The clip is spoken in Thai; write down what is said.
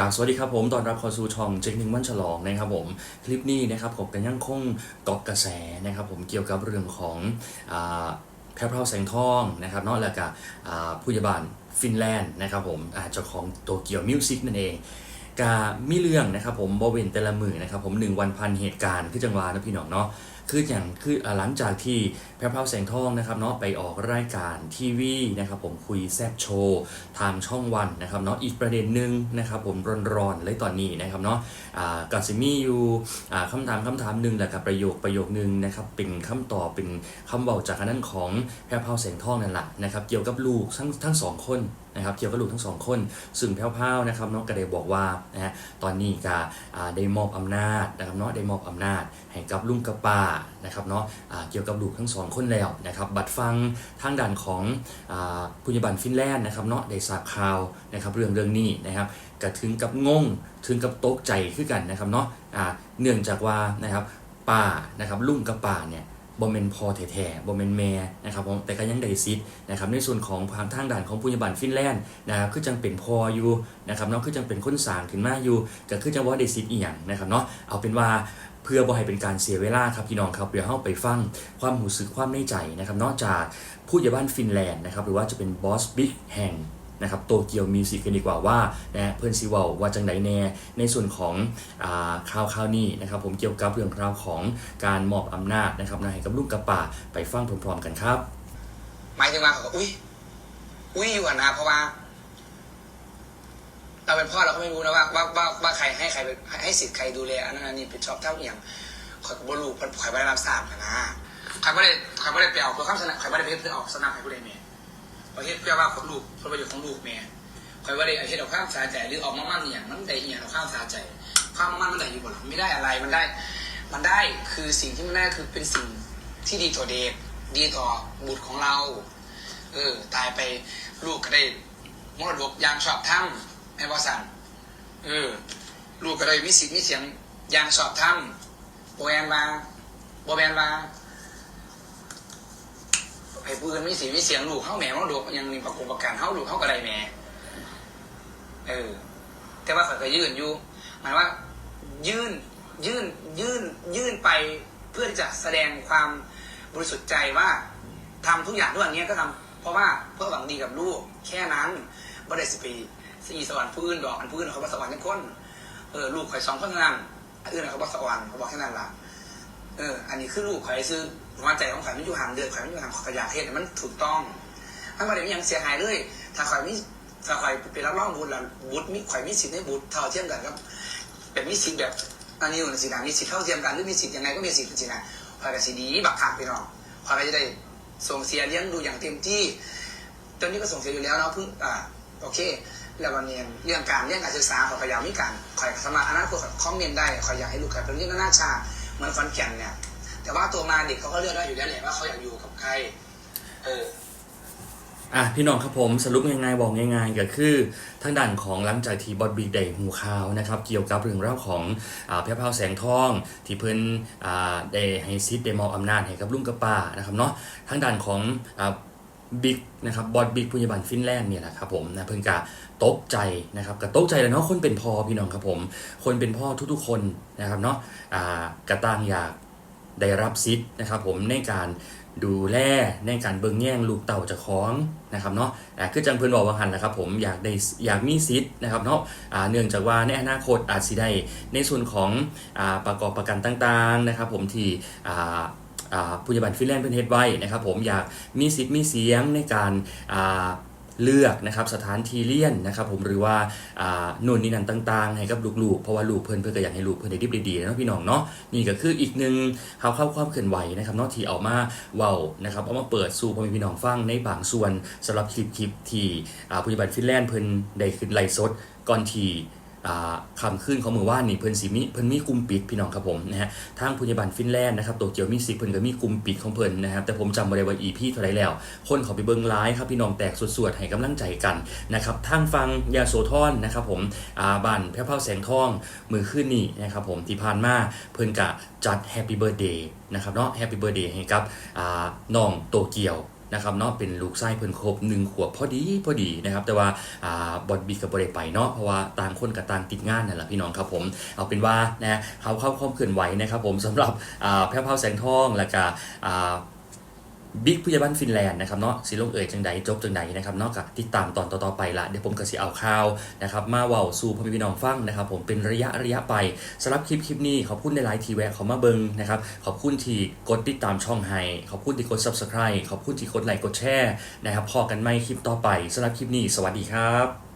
กราบสวัสดีครับผมตอนรับเข้าสู่ช่องเจ๊กหนึ่งวันฉลองนะครับผมคลิปนี้นะครับผมกันยังคงเกาะกระแสนะครับผมเกี่ยวกับเรื่องของแพร่พาวแสงทองนะครับเนอกแล้วก็อ่าผู้ใหญ่บ้านฟินแลนด์นะครับผมเจ้าของโตเกียวมิวสิกนั่นเองกามีเรื่องนะครับผมบเวนแต่ละมือนะครับผมหนึ่งวันพันเหตุการณ์คือจังหวะนะพี่น้องเนาะ คืออย่างคือหลังจากที่แพร่พราวแสงทองนะครับเนาะไปออกรายการทีวีนะครับผมคุยแซบโชว์ทางช่องวันนะครับเนาะอีกประเด็นหนึ่งนะครับผมร้อนๆเลยตอนนี้นะครับเนาะอ่ากัซิมีอยู่คำถามคำถามหนึ่งแหละกับประโยคประโยคนึงนะครับเป็นคำตอบเป็นคำบอกจากทางด้นของแพรวพราวแสงทองนั่นแหละนะครับเกี่ยวกับลูกทั้งทั้งสองคนนะครับเกี่ยวกับลูกทั้งสองคน ซึ่งแพรวพราวนะครับเนาะก็ได้บอกว่านะฮะตอนนี้ก็ได้มอบอำนาจนะครับเนาะได้มอบอำนาจให้กับลุงกับป้านะครับเนาะเกี่ยวกับลูกทั้งสองคนแล้วนะครับบัดฟังทางด้านของอผู้ใหญ่บ้านฟินแลนด์นะครับเนาะได้ทราบข่าวนะครับเรื่องเรื่องนี้นะครับก็ถึงกับงงถึงกับตกใจขึ้นกันนะครับเนาะเนื่องจากว่านะครับป้านะครับลุงกับป้าเนี่ย บ่เมนพอแท้ๆบ่เมนแม่นะครับผมแต่ก็ยังได้ซิดนะครับในส่วนของทางทางด่านของผู้ใหญ่บ้านฟินแลนด์นะครับคือจังเป็นพออยู่นะครับเนาะคือจังเป็นคนสางขึ้นมาอยู่ก็คือจังว่าได้ซิดอีหยังนะครับเนาะเอาเป็นว่าเพื่อบ่ให้เป็นการเสียเวลาครับพี่น้องครับเดี๋ยวเราไปฟังความหูสึกความในใจนะครับนอกจากผู้ใหญ่บ้านฟินแลนด์นะครับหรือว่าจะเป็นบอสบิ๊กแห่ง นะครับโตเกียวมิวสิกกันดีกว่าว่านะเพื่อนซีเวลว่าจังไดแน่ในส่วนของอาข่าวข่าวนี้นะครับผมเกี่ยวกับเรื่องราวของการมอบอำนาจนะครับนะให้กับลูกกับป่าไปฟังพร้อมๆกันครับ หมายถึงว่าเขาอุ้ยอุ้ยอยู่ก่อนะเพราะว่าเราเป็นพ่อเราก็ไม่รู้นะว่าว่าว่าว่าใครให้ใครให้สิทธิ์ใครดูแลอันนั้นอันนี้เป็นชอบเท่าเอียงข่อยก็บ่รู้ข่อยไม่ได้รับทราบนะข่อยไม่ได้ข่อยไม่ได้ไปเอาเพื่อข้ามสนามข่อยไม่ได้ไปเพื่อออกสนามใครผู้ใดเมีย ประเทศเพื่อว่าของลูกผลประโยชน์ของลูกเมียข่อยว่าได้เอาเฮ็ดเอาข้ามสาใจหรือออกมามั่นอย่างมันได้อหย่างเอาข้ามสาใจความมั่นมันได้อยู่บนหลังไม่ได้อะไรมันได้ มันได้คือสิ่งที่มันได้คือเป็นสิ่งที่ดีต่อเด็กดีต่อบุตรของเรา เออ ตายไปลูกก็ได้มรดกอย่างชอบธรรมแม่ว่าสั่งเออ ลูกก็ได้มีสิทธิ์มีเสียงอย่างชอบธรรมโบแอนมาโบแอนมา ไอ้ปืนมีสิทธิ์มีเสียงลูกเข้าแหม่มรดกยังมีประกอบประกันเข้าลูกเข้าก็ได้แหม่เออ แต่ว่าเขาก็ยื่นอยู่หมายว่า ยื่นยื่นยื่นยื่นไปเพื่อที่จะแสดงความบริสุทธิ์ใจว่าทำทุกอย่างทุกอย่างเนี้ยก็ทำเพราะว่าเพื่อหวังดีกับลูก แค่นั้นบ่ได้สปีสี่สวรรค์ผู้นดอกอันผู้นเขาบอกสวรรค์ทั้งคนเออลูกข่อยสองคนเท่านั้นอันอื่นเขาบอกสวรรค์เขาบอกแค่นั้นละเออ อันนี้คือลูกข่อยซื้อ หัวใจของข่อยไม่อยู่ห่างเดือดข่อยไม่อยู่ห่างขยะเทศมันถูกต้องมันไม่ได้มีอย่างเสียหายเลย ถ้าข่อยมีถ้าข่อยเป็นรับรองบุญแล้วบุตรมีข่อยมีสิทธิ์ในบุตรเท่าเทียมกันครับแบบมีสิทธิ์แบบอันนี้อยู่ในสิทธิ์นะมีสิทธิ์เท่าเทียมกันหรือมีสิทธิ์ยังไงก็มีสิทธิ์จริงๆนะพอยกับสีดีบักขักไปน้องพอยก็จะได้ส่งเสียเลี้ยงดูอย่างเต็มที่ตอนนี้ก็ส่งเสียอยู่แล้วเนาะเพิ่งอ่าโอเคแล้ววันนี้เรื่องการเรื่องการศึกษาขอพยายามมีการคอยสมัครอนาคตคอมเมนต์ได้คอยอยากให้ลูกใครเป็นเรื่องนานาชาเหมือนคอนแก่นเนี่ย แต่ว่าตัวมาเด็กเขาก็เลือกได้อยู่แล้วแหละว่าเขาอยากอยู่กับใคร เอออะพี่น้องครับผมสรุปง่ายๆบอกง่ายๆก็คือทางด้านของหลังจากที่บอดบีได้หูข่าวนะครับเกี่ยวกับเรื่องราวของอ่าแพร่พาวแสงทอง ที่เพิ่นอ่าได้ให้ซิดได้มอบอำนาจให้กับลุงกับป้านะครับเนาะทางด้านของอ่าบิ๊กนะครับบอดบิ๊กผู้ใหญ่บ้านฟินแลนด์เนี่ยแหละครับผมนะเพิ่นกะตกใจนะครับก็ตกใจแล้วเนาะคนเป็นพ่อพี่น้องครับผม คนเป็นพ่อทุกๆคนนะครับเนาะอ่ากระต่างอยาก ได้รับสิทธิ์นะครับผมในการดูแลในการเบิ่งแย่งลูกเต่าจากของนะครับเนาะคือจังเพิ่นบอกว่าหันนะครับผมอยากได้อยากมีสิทธ์นะครับเนาะเนื่องจากว่าในอนาคตอาจสิได้ในส่วนของอประกอบประกันต่างๆนะครับผมที่อ่าอ่าผู้ใหญ่บ้านฟินแลนด์เพิ่นเฮ็ดไว้นะครับผมอยากมีสิทธิ์มีเสียงในการ เลือกนะครับสถานที่เลี่ยนนะครับผมหรือว่าอ่านู่นนี่นั่นต่างๆ ให้กับลูกๆ เพราะว่าลูกเพิ่นเพื่อก็อยากให้ลูกเพิ่นได้ดีดีๆนาะพี่น้องเนาะนี่ก็คืออีกหนึ่งเขาเข้าความเคลื่อนไหวนะครับเนาะที่เอามาเว้านะครับเอามาเปิดสู่พ่อแม่พี่น้องฟังในบางส่วนสำหรับคลิปคลิปที่อ่าผู้ใหญ่บ้านฟินแลนด์เพิ่นได้ขึ้นไลฟ์สดก่อนที่ คำขึ้นของมือว่านนี่เพิ่นสิมีเพิ่นมีกลุ่มปิดพี่น้องครับผมนะฮะทางผู้ใหญ่บ้านฟินแลนด์นะครับโตเกียวมิวสิเพิ่นก็มีกลุ่มปิดของเพิ่นนะครับแต่ผมจำบ่ได้ว่า EP เท่าไหร่แล้ว คนเขาไปเบิ่งไลฟ์ครับพี่น้องแตกสวดๆให้กำลังใจกันนะครับทางฟังยาโสธรนะครับผมอาบ้านแพ้วเผาแสงทองมือขึ้นนี่นะครับผมที่ผ่านมาเพิ่นกะจัดแฮปปี้เบิร์ดเดย์นะครับเนาะแฮปปี้เบิร์ดเดย์ให้กับน้องโตเกียว นะครับเนาะเป็นลูกไส้เพิ่นครบหนึ่งขวบพอดีพอดีนะครับแต่ว่าอ่าบอดบีกับบริไปเนาะเพราะว่าต่างคนกับต่างติดงานนั่นแหละพี่น้องครับผมเอาเป็นว่านะเขาเข้าความเคลื่อนไหวนะครับผมสำหรับอ่าแพร่วพราแสงทองและก็อ่า บิ๊กผู้ใหญ่บ้านฟินแลนด์นะครับเนาะสิลงเอ่ยจังใดจบจังใดนะครับเนอกจากติดตามตอนต่อๆไปละเดี๋ยวผมก็สิเอาข่าวนะครับมาเว้าสู่พ่อแม่พี่น้องฟังนะครับผมเป็นระยะระยะไปสำหรับคลิปคลิปนี้ขอบคุณในไลน์ทีแวะเขามาเบิงนะครับขอบคุณที่กดติดตามช่องให้ขอบคุณที่กด subscribe ขอบคุณที่กดไลค์กดแชร์นะครับพอกันไหมคลิปต่อไปสำหรับคลิปนี้ สวัสดีครับ